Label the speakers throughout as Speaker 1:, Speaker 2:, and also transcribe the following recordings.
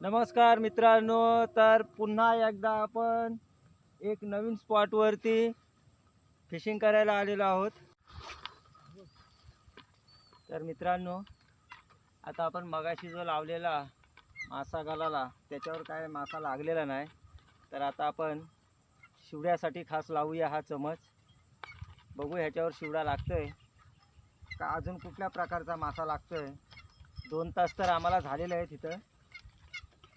Speaker 1: नमस्कार मित्रांनो तर पुन्हा एकदा आपण एक नवीन स्पॉटवरती फिशिंग करायला आलेलो आहोत. तर मित्रांनो आता आपण मगाशी जो लावलेला मासा घालाला त्याच्यावर काय मासा लागलेला नाही. तर आता आपण शिवड्यासाठी खास लावूया हा चमच. बघू ह्याच्यावर शिवडा लागतोय. का अजून कुठल्या प्रकारचा मासा लागतोय? दोन तास तर आम्हाला झालेला आहे तिथं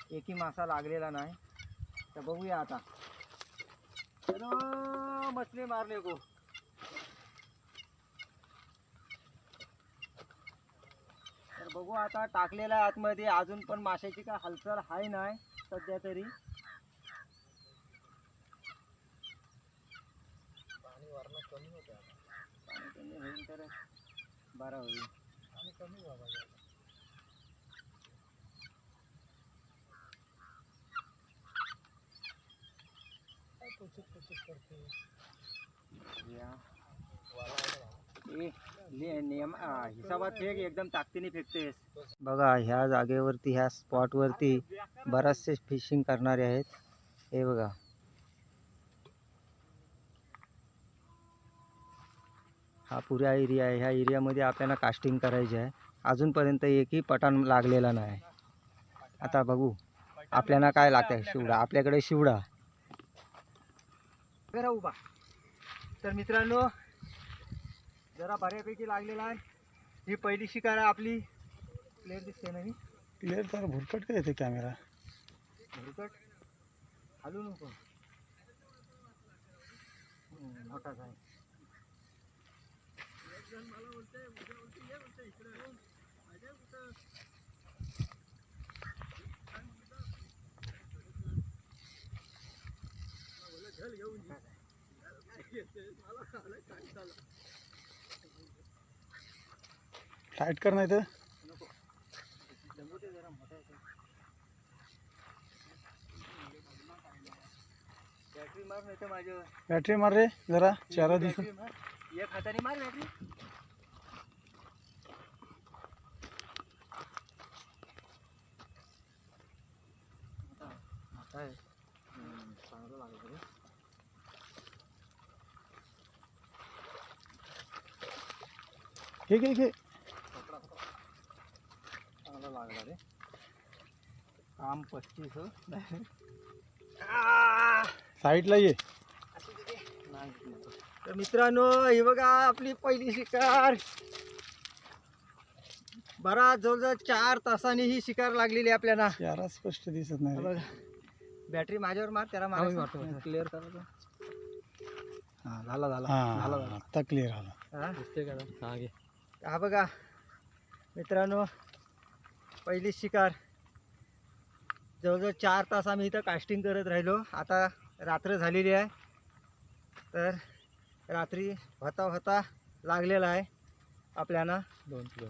Speaker 1: एकही मासा लागलेला नाही. तर बघूया आता. मछली मारने को तर बघू आता टाकलेला आहे आतमध्ये. अजून पण माशाची काय हालचाल आहे नाही सध्या तरी. पाणी कमी होईल तर बरा होईल. ए, ले- हिसाबात फेक एकदम ताकदीने फेकतेस बघा ह्या जागेवरती ह्या स्पॉटवरती बराचसे फिशिंग करणारे आहेत. हे बघा. हा पुऱ्या एरिया आहे. ह्या एरियामध्ये आपल्याला कास्टिंग करायची आहे. अजूनपर्यंत एकही पटाण लागलेला नाही. आता बघू. आपल्याला काय लागतं शिवडा. आपल्याकडे शिवडा. करा उभा. तर मित्रांनो जरा बऱ्यापैकी लागलेला आहे. ही पहिली शिकार आहे आपली. क्लिअर दिसते ना ही?
Speaker 2: क्लिअर तर भुरकट काय येते कॅमेरा
Speaker 1: भुरकट? हलू नको. मोठाच आहे.
Speaker 2: टाईट कर नाही तर
Speaker 1: जमू दे जरा मोठा आहे तो. बॅटरी मार नाही तर माझ्यावर
Speaker 2: बॅटरी मार रे जरा चारा दिसत
Speaker 1: बॅटरी मार. एक हाताने मार बॅटरी आता आहे हम्म, चांगलं लागलं
Speaker 2: हे घे घे.
Speaker 1: चांगला लागला रे. काम पस्तीस हो.
Speaker 2: साईडला ये.
Speaker 1: तर मित्रांनो ही बघा आपली पहिली शिकार. बराच जवळजवळ चार तासांनी ही शिकार लागलेली आहे आपल्याला.
Speaker 2: चारा स्पष्ट दिसत नाही.
Speaker 1: बघा. बॅटरी माझ्यावर मार त्याला मारायचं. क्लिअर करायचं हा. झाला झाला. झाला
Speaker 2: हा
Speaker 1: झाला
Speaker 2: आता क्लिअर आला
Speaker 1: हा? हा बघा मित्रांनो पहिली शिकार. जवळजवळ चार तास आम्ही इथं कास्टिंग करत राहिलो. आता रात्र झालेली आहे. तर रात्री होता होता लागलेला आहे आपल्याला. दोन किलो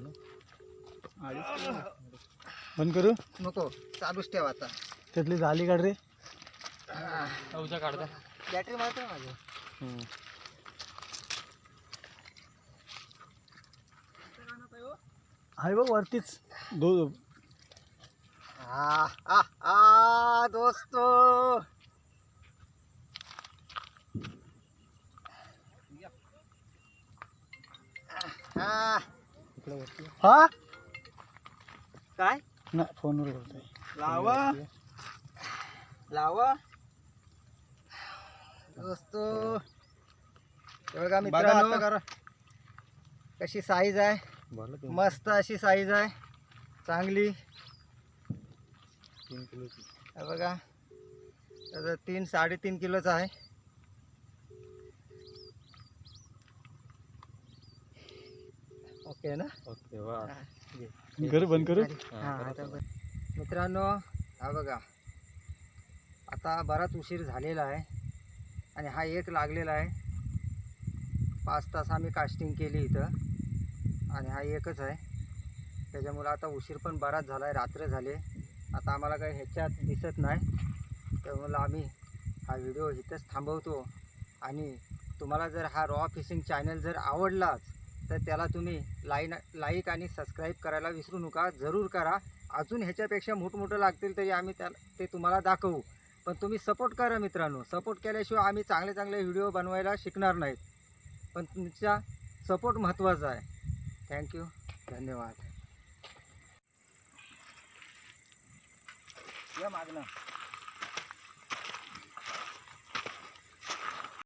Speaker 2: बंद करू?
Speaker 1: नको चालूच ठेवा आता.
Speaker 2: त्यातली जाली काढ रे?
Speaker 1: काढता. बॅटरी मारतो ना माझी.
Speaker 2: आहे बघ वरतीच. दो
Speaker 1: आ आ आ दोस्तो. हा?
Speaker 2: हा
Speaker 1: काय?
Speaker 2: नाही फोनवर बोलतोय.
Speaker 1: लावा. लावा. दोस्तो. हे बघा मित्रांनो कशी साईज आहे? मस्त अशी साईज आहे. चांगली. हे बघा. त्याचं तीन साडेतीन किलोचं आहे. ओके ना? ओके वा.
Speaker 2: घर बंद करू?
Speaker 1: हा. मित्रांनो हा बघा. आता बराच उशीर झालेला आहे आणि हा एक लागलेला आहे. पाच तास आम्ही कास्टिंग केली इथं. आणि हा एकच आहे. त्याच्यामुळं आता उशीर पण बराच झाला आहे रात्र झाले. आता आम्हाला काही ह्याच्यात दिसत नाही. त्यामुळं आम्ही हा व्हिडिओ इथंच थांबवतो. आणि तुम्हाला जर हा रॉ फिशिंग चॅनल जर आवडलाच तर त्याला तुम्ही लाईन लाईक आणि सबस्क्राईब करायला विसरू नका. जरूर करा. अजून ह्याच्यापेक्षा मोठमोठं लागतील तरी आम्ही त्या ते तुम्हाला दाखवू. पण तुम्ही सपोर्ट करा मित्रांनो. सपोर्ट केल्याशिवाय आम्ही चांगले चांगले व्हिडिओ बनवायला शिकणार नाहीत. पण तुमचा सपोर्ट महत्त्वाचा आहे. थँक्यू धन्यवाद. या मागणं